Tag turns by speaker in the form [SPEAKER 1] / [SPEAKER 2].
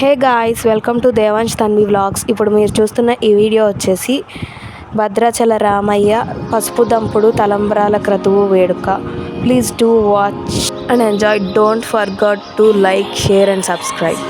[SPEAKER 1] Hey guys welcome to Devansh Tanvi vlogs. ఇప్పుడు మీరు చూస్తున్న ఈ వీడియో వచ్చేసి భద్రాచల రామయ్య పసుపు దంపుడు తలంబ్రాల క్రతువు వేడుక. Please to watch and enjoy don't forget to like share and subscribe